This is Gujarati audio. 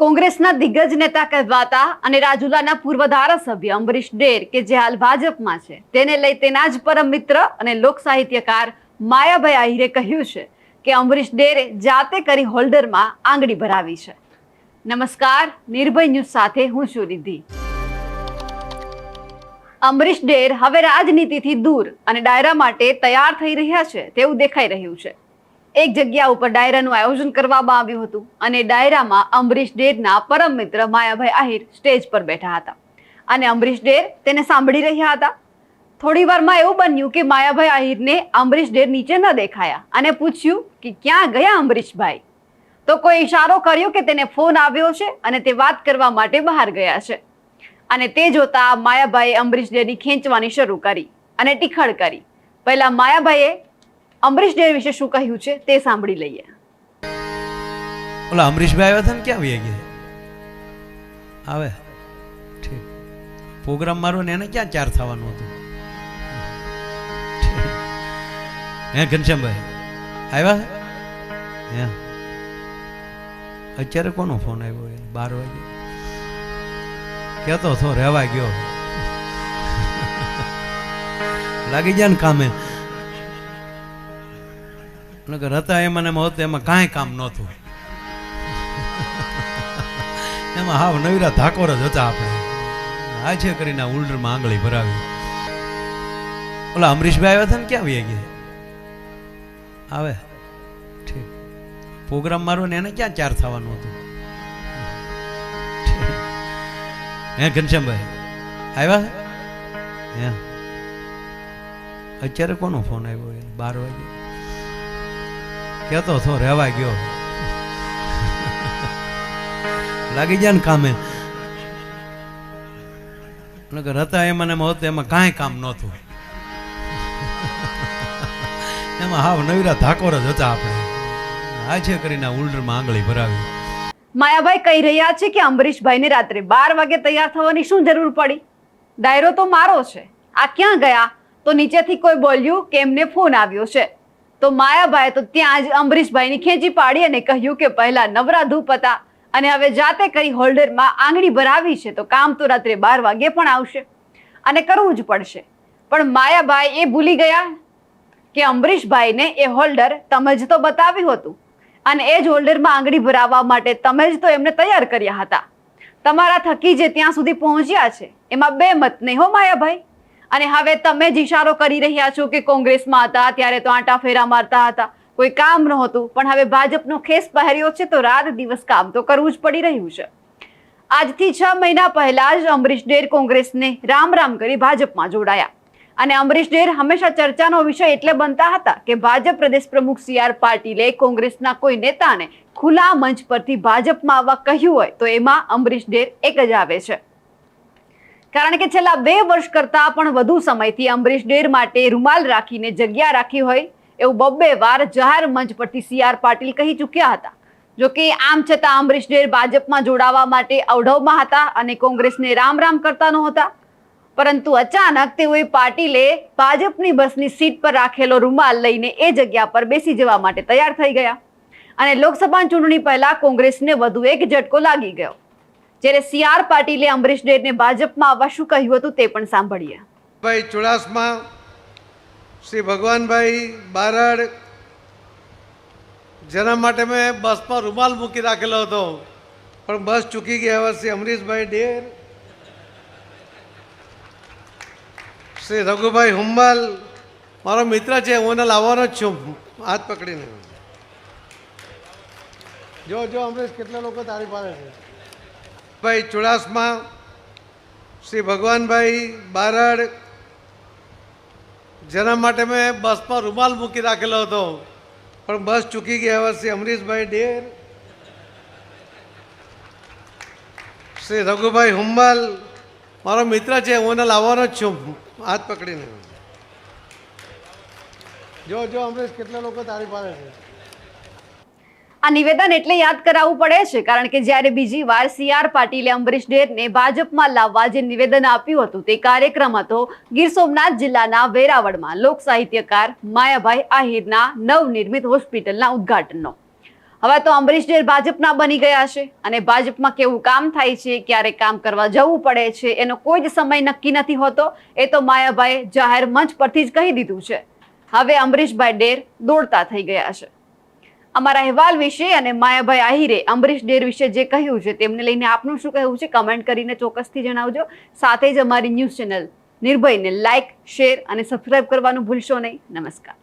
કોંગ્રેસના દિગ્ગજ નેતા કહેવાતા અને રાજુલાના પૂર્વ ધારાસભ્ય અંબરીશ ડેર, કે જે હાલ ભાજપમાં છે, તેને લઈ તેના જ પરમ મિત્ર અને લોક સાહિત્યકાર માયાભાઈ આહિરે કહ્યું છે કે અંબરીશ ડેરે જાતે કરી હોલ્ડરમાં આંગળી ભરાવી છે. નમસ્કાર, નિર્ભય ન્યૂઝ સાથે હું છું રિદ્ધિ. અંબરીશ ડેર હવે રાજનીતિથી દૂર અને ડાયરા માટે તૈયાર થઈ રહ્યા છે તેવું દેખાઈ રહ્યું છે. એક જગ્યા ઉપર ડાયરાનું આયોજન કરવામાં આવ્યું હતું અને ડાયરામાં અંબરીશ ડેરના પરમ મિત્ર માયાભાઈ આહિર સ્ટેજ પર બેઠા હતા. અને અંબરીશ ડેર તેને સાંભળી રહ્યા હતા. થોડી વારમાં એવું બન્યું કે માયાભાઈ આહિરને અંબરીશ ડેર નીચે ન દેખાયા અને પૂછ્યું કે ક્યાં ગયા અમરીશભાઈ તો કોઈ ઇશારો કર્યો કે તેને ફોન આવ્યો છે અને તે વાત કરવા માટે બહાર ગયા છે. અને તે જોતા માયાભાઈએ અંબરીશ ડેરની ખેંચવાની શરૂ કરી અને ટીખળ કરી. પહેલાં માયાભાઈએ અંબરીશ ડેર વિશે શું કહ્યું છે તે સાંભળી લઈએ. ઓલા અમરીશભાઈ આવ્યા હતા ને ક્યાં આવી ગયા? આવે. ઠીક. પ્રોગ્રામ મારો ને એને ક્યાં ચાર થવાનું હતું. હે ઘનશ્યામભાઈ, આવ્યા? હે? અત્યારે કોનો ફોન આવ્યો બાર વાગે. કહેતો હતો, રહેવા ગયો. લાગી જાય ને કામે? નકર હતા, એમ અને હોત એમાં કાંઈ કામ નહોતું. એમાં હાવ નવીરા ધાકોર જ હતા આપણે. આ કરીને ઉલ્ડરમાં આંગળી ભરાવી. ઓલા અમરીશભાઈ આવ્યા હતા ને ક્યાં આવી ગયા? આવે. ઠીક. પ્રોગ્રામ મારો ને એને ક્યાં ચાર થવાનું હતું. હે ઘનશ્યામભાઈ, આવ્યા? હે? અત્યારે કોનો ફોન આવ્યો? બાર વાગે? કહેતો છો રહેવા ગયો. લાગી જાય ને કામે? નકર હતા એમાં એમાં એમાં કાંઈ કામ નહોતું. એમાં હાવ નવીરા ધાકોર જ હતા આપણે. આ કરીને ઉલ્ડરમાં આંગળી ભરાવી. માયાભાઈ કહી રહ્યા છે કે અંબરીશભાઈને રાત્રે બાર વાગે તૈયાર થવાની શું જરૂર પડી? ડાયરો તો મારો છે. આ ક્યાં ગયા? તો નીચેથી કોઈ બોલ્યું કે એમને ફોન આવ્યો છે. તો માયાભાઈ તો ત્યાં જ અંબરીશભાઈની ખેંચી પાડી અને કહ્યું કે પહેલા નવરા ધૂપ હતા અને હવે જાતે કરી હોલ્ડરમાં આંગળી ભરાવી છે તો કામ તો રાત્રે બાર વાગે પણ આવશે અને કરવું જ પડશે. પણ માયાભાઈ એ ભૂલી ગયા કે અંબરીશભાઈને એ હોલ્ડર તમે જ તો બતાવ્યું હતું અને એ જ હોલ્ડરમાં આંગળી ભરાવવા માટે તમે જ તો એમને તૈયાર કર્યા હતા. તમારા થકી જે ત્યાં સુધી પહોંચ્યા છે, એમાં બે મત નહીં હો માયાભાઈ? અને હવે તમે જ ઇશારો કરી રહ્યા છો કે કોંગ્રેસમાં હતા, ત્યારે તો આંટા ફેરા મારતા હતા. કોઈ કામ નહોતું, પણ હવે ભાજપનો ખેસ પહેર્યો છે તો રાત દિવસ કામ તો કરવું જ પડી રહ્યું છે. આજથી છ મહિના પહેલા જ અમરીશ ડેર કોંગ્રેસને રામ રામ કરી ભાજપમાં જોડાયા. અને અમરીશ ડેર હંમેશા ચર્ચાનો વિષય એટલે બનતા હતા કે ભાજપ પ્રદેશ પ્રમુખ સી આર પાટીલે કોંગ્રેસના કોઈ નેતાને ખુલ્લા મંચ પરથી ભાજપમાં આવવા કહ્યું હોય તો એમાં અમરીશ ડેર એક જ આવે છે. કારણ કે છેલ્લા બે વર્ષ કરતાં પણ વધુ સમયથી અમરીશ ડેર માટે રૂમાલ રાખીને જગ્યા રાખી હોય એવું બબ્બે વાર જાહેર મંચ પરથી સી પાટીલ કહી ચૂક્યા હતા. જોકે આમ છતાં અમરીશ ડેર ભાજપમાં જોડાવા માટે અવઢવમાં હતા અને કોંગ્રેસને રામ રામ કરતા નહોતા. પરંતુ અચાનક તેઓએ પાટીલે ભાજપની બસની સીટ પર રાખેલો રૂમાલ લઈને એ જગ્યા પર બેસી જવા માટે તૈયાર થઈ ગયા. અને લોકસભા ચૂંટણી પહેલા કોંગ્રેસને વધુ એક ઝટકો લાગી ગયો. જ્યારે સી આર પાટીલે અમરીશ ડેરને ભાજપમાં આવવા શું કહ્યું હતું તે પણ સાંભળીએ. ભાઈ ચુડાસમા, શ્રી ભગવાનભાઈ બારડ, જેના માટે મેં બસમાં રૂમાલ મૂકી રાખેલો હતો, પણ બસ ચૂકી ગયા હવે શ્રી અમરીશભાઈ ડેર, શ્રી રઘુભાઈ હુંબલ, મારો મિત્ર છે, હું એને લાવવાનો જ છું, હાથ પકડીને. જો જો અમરીશ કેટલા લોકો તારી પાસે છે? ભાઈ ચુડાસમા, શ્રી ભગવાનભાઈ બારડ, જેના માટે મેં બસમાં રૂમાલ મૂકી રાખેલો હતો. પણ બસ ચૂકી ગયા હવે શ્રી અમરીશભાઈ ડેર, શ્રી રઘુભાઈ હુંબલ, મારો મિત્ર છે, હું એને લાવવાનો જ છું, હાથ પકડીને. જો જો, અમરીશ, કેટલા લોકો તારી પાસે છે? આ નિવેદન એટલે યાદ કરાવવું પડે છે, કારણ કે જ્યારે બીજી વાર સી આર પાટીલે અંબરીશ ડેરને ભાજપમાં લાવવા જે નિવેદન આપ્યું હતું તે કાર્યક્રમ હતો, ગીર સોમનાથ જિલ્લાના વેરાવળમાં લોક સાહિત્યકાર માયાભાઈ આહિરના નવનિર્મિત હોસ્પિટલના ઉદ્ઘાટનનો. હવે તો અંબરીશ ડેર ભાજપના બની ગયા છે, અને ભાજપમાં કેવું કામ થાય છે, ક્યારે કામ કરવા જવું પડે છે, એનો કોઈ જ સમય નક્કી નથી હોતો, એ તો માયાભાઈએ જાહેર મંચ પરથી જ કહી દીધું છે. હવે અંબરીશભાઈ ડેર દોડતા થઈ ગયા છે. અમારા અહેવાલ વિશે અને માયાભાઈ આહિરે અમરીશ ડેર વિશે જે કહ્યું છે તેમને લઈને આપનું શું કહેવું છે કમેન્ટ કરીને ચોક્કસથી જણાવજો. સાથે જ અમારી ન્યૂઝ ચેનલ નિર્ભયને લાઇક શેર અને સબસ્ક્રાઇબ કરવાનું ભૂલશો નહીં. નમસ્કાર.